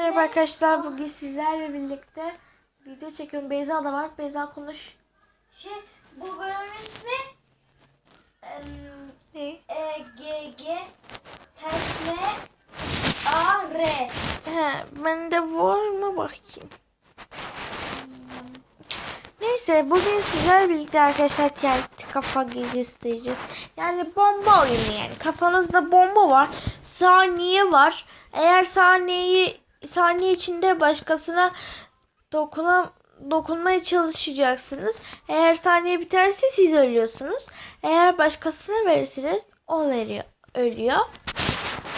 Merhaba arkadaşlar bugün sizlerle birlikte video çekiyorum. Beyza da var. Beyza konuş. Şey, bu bölümün ismi Ne? E, G, G, tersine A, R. He, bende var mı bakayım. Neyse bugün sizlerle birlikte arkadaşlar TNT kafa göstereceğiz. Yani bomba oyunu yani. Kafanızda bomba var. Saniye var. Eğer saniyeyi saniye içinde başkasına dokuna dokunmaya çalışacaksınız. Eğer saniye biterse siz ölüyorsunuz. Eğer başkasına verirseniz o veriyor, ölüyor.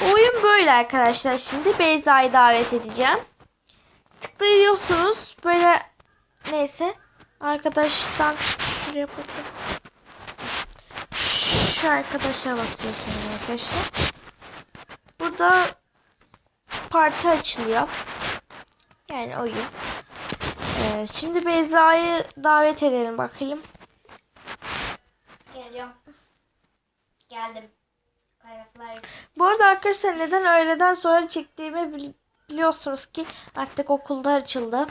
Oyun böyle arkadaşlar. Şimdi Beyza'yı davet edeceğim. Tıklıyorsunuz. Böyle neyse. Arkadaştan şuraya bakın. Şu arkadaşa basıyorsunuz arkadaşlar. Burada parti açılıyor. Yani oyun. Ee, şimdi Beyza'yı davet edelim bakalım. Geliyorum. Geldim. Kaynaklar. Bu arada arkadaşlar neden öğleden sonra çektiğimi bil- biliyorsunuz ki artık okulda açıldı.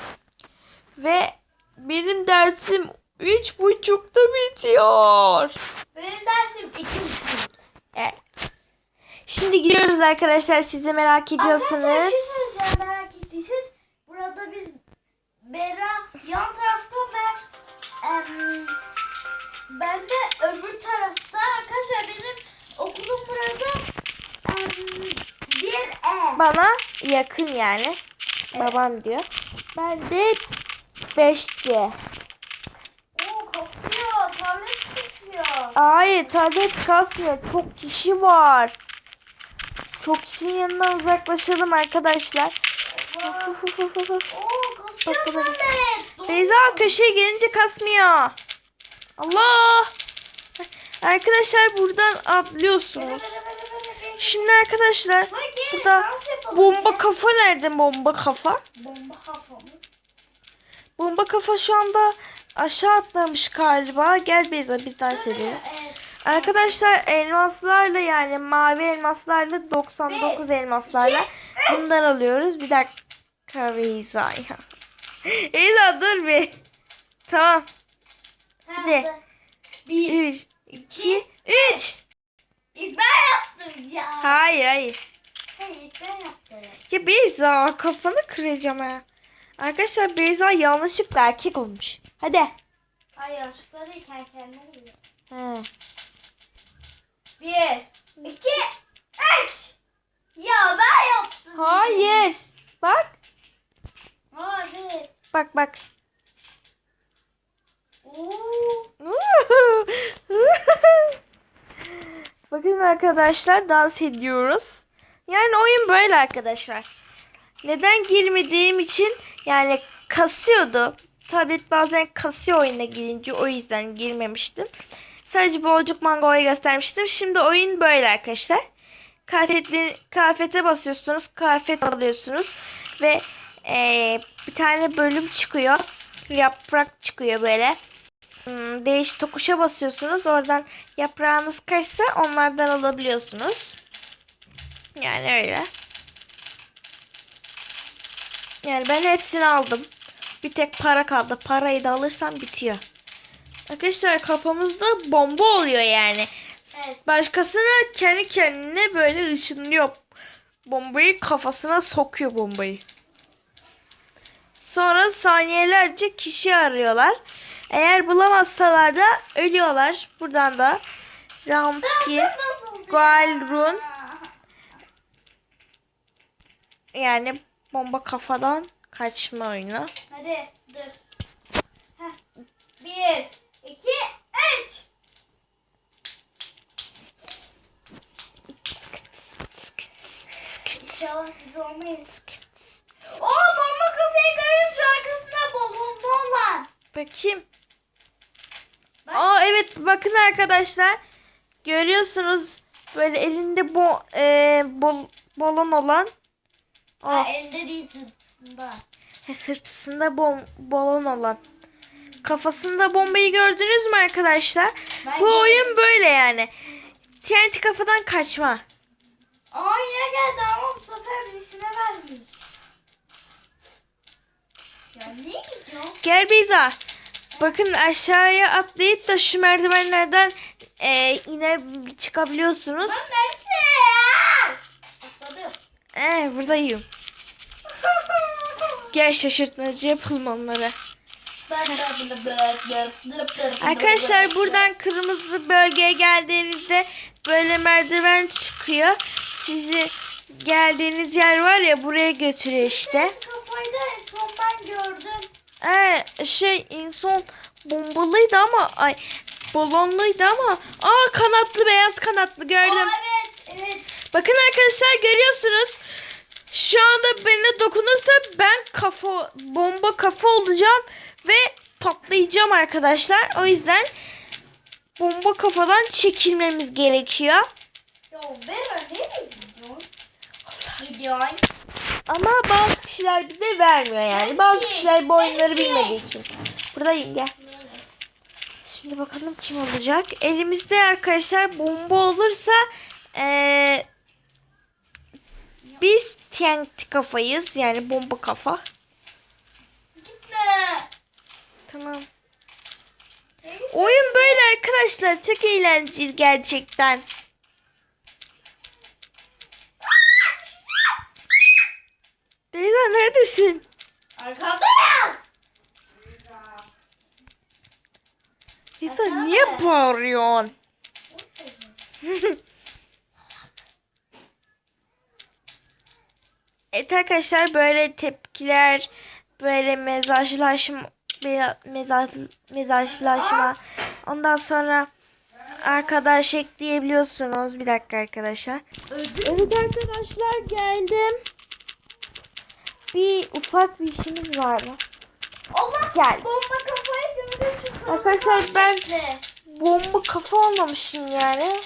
Ve benim dersim üç buçukta bitiyor. Benim dersim iki buçuk. Evet. Şimdi gidiyoruz arkadaşlar. Siz de merak Arkadaşlar ediyorsanız. şey söyleyeceğim merak ettiyseniz. Burada biz Bera yan tarafta ben em, ben de öbür tarafta arkadaşlar benim okulum burada em, bir E. Bana yakın yani. Babam diyor. Ben de 5C. Oo kasıyor. Tablet kasıyor. Hayır tablet kasmıyor. Çok kişi var. Çok kişinin yanından uzaklaşalım arkadaşlar. Beyza köşeye gelince kasmıyor. Allah. Arkadaşlar buradan atlıyorsunuz. Şimdi arkadaşlar burada bomba kafa nerede bomba kafa? Bomba kafa mı? Bomba kafa şu anda aşağı atlamış galiba. Gel Beyza biz dans edelim. Arkadaşlar elmaslarla yani mavi elmaslarla 99 elmaslarla bundan alıyoruz. Bir dakika Beyza ya. Beyza dur bir. Tamam. Hadi. Bir. 3, 2, 3. İlk ben yaptım ya. Hayır hayır. Hayır ben yaptım. Ya Beyza kafanı kıracağım ha. Arkadaşlar Beyza yanlışlıkla erkek olmuş. Hadi. Ay yanlışlıkla değil geliyor. He. Bir. iki, Üç. Ya ben yaptım. Hayır. Bak. Hadi. Bak bak. Oo. Bakın arkadaşlar dans ediyoruz. Yani oyun böyle arkadaşlar. Neden girmediğim için yani kasıyordu. Tablet bazen kasıyor oyuna girince o yüzden girmemiştim. Sadece Boncuk Mango'yu göstermiştim. Şimdi oyun böyle arkadaşlar. Kıyafetli, kıyafete basıyorsunuz. Kıyafet alıyorsunuz. Ve eee, bir tane bölüm çıkıyor. Yaprak çıkıyor böyle. Hmm, değiş tokuşa basıyorsunuz. Oradan yaprağınız kaçsa onlardan alabiliyorsunuz. Yani öyle. Yani ben hepsini aldım. Bir tek para kaldı. Parayı da alırsam bitiyor. Arkadaşlar kafamızda bomba oluyor yani. Evet. Başkasına kendi kendine böyle ışınlıyor. Bombayı kafasına sokuyor bombayı. Sonra saniyelerce kişi arıyorlar. Eğer bulamazsalar da ölüyorlar. Buradan da Ramski? Galrun yani bomba kafadan kaçma oyunu. Hadi dur. Heh. Bir. İki, Üç. İnşallah biz olmayız. Oo bomba kafayı görüyorum şu arkasında balon var. Bakayım. Bak. Aa evet bakın arkadaşlar. Görüyorsunuz böyle elinde bo e, bol balon olan. Ha, Aa, elinde değil sırtında. he, sırtısında bom balon olan. Kafasında bombayı gördünüz mü arkadaşlar? Ben Bu de- oyun böyle yani. TNT kafadan kaçma. Aa yine geldi ama bu sefer birisine vermiş. Ya? Gel Beyza. Bakın aşağıya atlayıp da şu merdivenlerden e, yine çıkabiliyorsunuz. Lan nerede? Atladım. Ee, buradayım. Gel şaşırtmacı yapalım onlara. Arkadaşlar buradan kırmızı bölgeye geldiğinizde böyle merdiven çıkıyor. Sizi geldiğiniz yer var ya buraya götürüyor işte. Kafayı da en son ben gördüm. Ee, şey en son bombalıydı ama ay balonluydu ama aa kanatlı beyaz kanatlı gördüm. Aa, evet, evet. Bakın arkadaşlar görüyorsunuz. Şu anda birine dokunursa ben kafa bomba kafa olacağım ve patlayacağım arkadaşlar. O yüzden bomba kafadan çekilmemiz gerekiyor. Ya Bera nereye gidiyorsun? Gidiyorsun. Ama bazı kişiler bize vermiyor yani. Bazı kişiler bu oyunları bilmediği için. Buradayım gel. Şimdi bakalım kim olacak. Elimizde arkadaşlar bomba olursa eee, biz TNT kafayız. Yani bomba kafa. Tamam. Oyun böyle arkadaşlar. Çok eğlenceli gerçekten. Beyza neredesin? Arkadayım. Beyza niye bağırıyorsun? Evet arkadaşlar böyle tepkiler, böyle mezajlaşma, böyle mezaj, mezajlaşma. Ondan sonra arkadaş ekleyebiliyorsunuz. Bir dakika arkadaşlar. Evet arkadaşlar geldim. Bir ufak bir işimiz var mı? Allah Gel. bomba kafayı gördüm şu sarı Arkadaşlar ben bomba kafa olmamışım yani.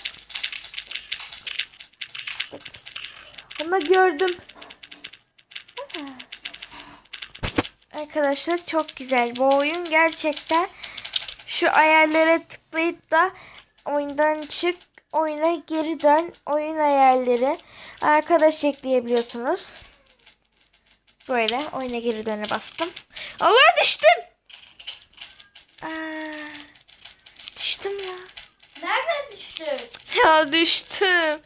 Ama gördüm. Arkadaşlar çok güzel bu oyun gerçekten. Şu ayarlara tıklayıp da oyundan çık, oyuna geri dön, oyun ayarları, arkadaş ekleyebiliyorsunuz. Böyle oyuna geri döne bastım. Allah düştüm. Aa, düştüm ya. Nereden düştün? Ya düştüm.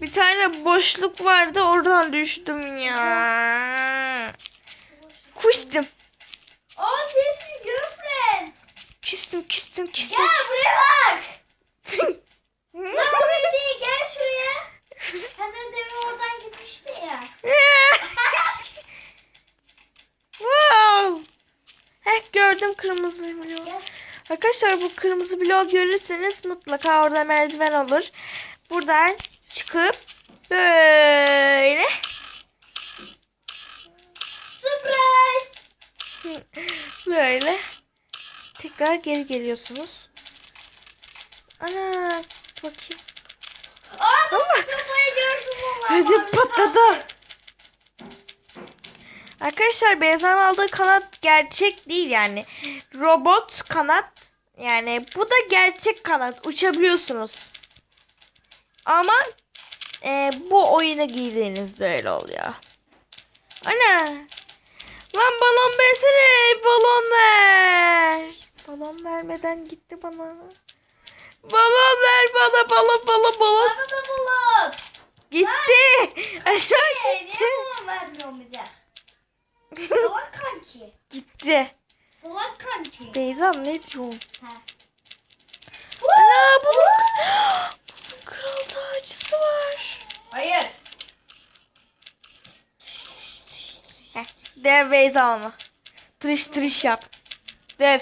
Bir tane boşluk vardı oradan düştüm ya. Kuştum. Aa sesin girlfriend. Küstüm küstüm küstüm. Gel buraya bak. Lan oraya değil gel şuraya. Hani demin oradan gitmişti ya. wow. Heh gördüm kırmızı bloğu. Gel. Arkadaşlar bu kırmızı bloğu görürseniz mutlaka orada merdiven olur. Buradan çıkıp böyle böyle tekrar geri geliyorsunuz. Ana bakayım. Aa Ama- kafayı gördüm ama. Ödüm patladı. Arkadaşlar Beyza'nın aldığı kanat gerçek değil yani. Robot kanat. Yani bu da gerçek kanat. Uçabiliyorsunuz. Ama e, bu oyuna giydiğinizde öyle oluyor. Ana. Lan balon versene. Balon ver. Balon vermeden gitti bana. Balon ver bana. Balon balon balon. Bana da bulut. Gitti. Aşağı Hey, gitti. niye bunu vermiyorsun bize? Salak kanki. Gitti. Salak kanki. Beyza ne diyorsun? Ha. Ana bunun, bunun kral tacısı var. Hayır. Heh, dev Beyza onu. Tırış tırış yap. Dev.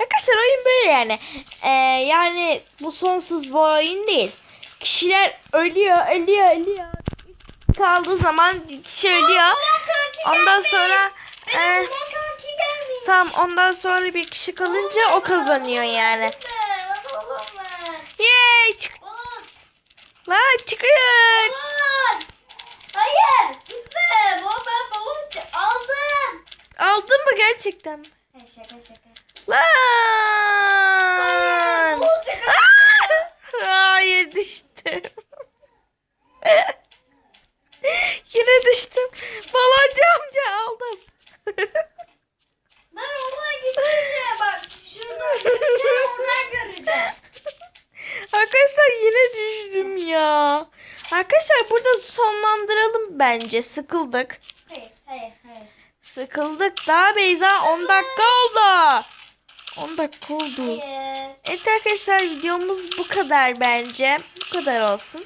Arkadaşlar oyun böyle yani. Ee, yani bu sonsuz bir oyun değil. Kişiler ölüyor, ölüyor, ölüyor. Kaldığı zaman kişi ölüyor. Ondan sonra e, tam ondan sonra bir kişi kalınca o kazanıyor yani. Yay! Çık lan çıkın. Hayır. Gitti. O ben işte aldım. Aldın mı gerçekten şaka şaka. Lan. Balon. Ah! Hayır düştüm. Yine düştüm. Baloncu amca aldım. ben ona gittim de bak. Şuradan. Gel oradan Arkadaşlar burada sonlandıralım bence. Sıkıldık. Hayır, hayır, hayır. Sıkıldık. Daha Beyza 10 dakika oldu. 10 dakika oldu. Hayır. Evet arkadaşlar videomuz bu kadar bence. Bu kadar olsun.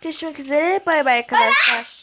Görüşmek üzere. Bay bay arkadaşlar.